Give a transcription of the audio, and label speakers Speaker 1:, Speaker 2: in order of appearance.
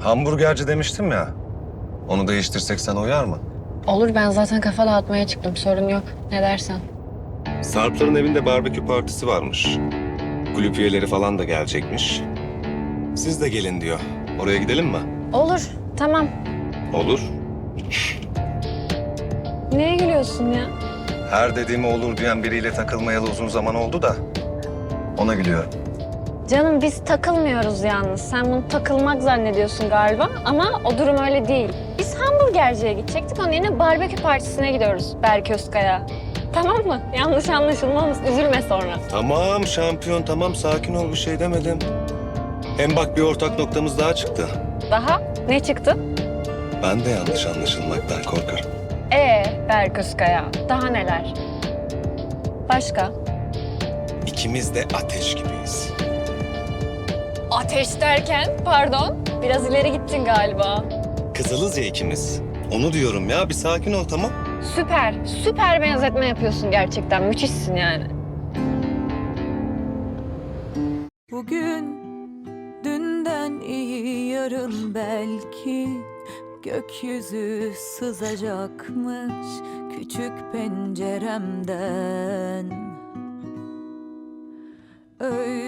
Speaker 1: Hamburgerci demiştim ya. Onu değiştirsek sana uyar mı?
Speaker 2: Olur ben zaten kafa dağıtmaya çıktım sorun yok. Ne dersen.
Speaker 1: Sarpların evinde barbekü partisi varmış. Kulüp üyeleri falan da gelecekmiş. Siz de gelin diyor. Oraya gidelim mi?
Speaker 2: Olur tamam.
Speaker 1: Olur.
Speaker 2: Neye gülüyorsun ya?
Speaker 1: Her dediğimi olur diyen biriyle takılmayalı uzun zaman oldu da. Ona gülüyorum.
Speaker 2: Canım biz takılmıyoruz yalnız. Sen bunu takılmak zannediyorsun galiba ama o durum öyle değil. Biz hamburgerciye gidecektik. Onun yerine barbekü partisine gidiyoruz Berk Özkaya. Tamam mı? Yanlış anlaşılmamız. Üzülme sonra.
Speaker 1: Tamam şampiyon tamam sakin ol bir şey demedim. Hem bak bir ortak noktamız daha çıktı.
Speaker 2: Daha ne çıktı?
Speaker 1: Ben de yanlış anlaşılmaktan korkarım.
Speaker 2: Ee Berk Özkaya. Daha neler? Başka?
Speaker 1: İkimiz de ateş gibiyiz.
Speaker 2: Ateş derken pardon. Biraz ileri gittin galiba.
Speaker 1: Kızılız ya ikimiz. Onu diyorum ya bir sakin ol tamam.
Speaker 2: Süper, süper benzetme yapıyorsun gerçekten. Müthişsin yani.
Speaker 3: Bugün dünden iyi yarın belki gökyüzü sızacakmış küçük penceremden. Öyle